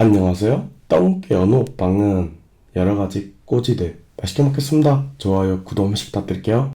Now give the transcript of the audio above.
안녕하세요. 떡볶이 연어 빵은 여러 가지 꼬지들 맛있게 먹겠습니다. 좋아요, 구독 한 번씩 부탁드릴게요.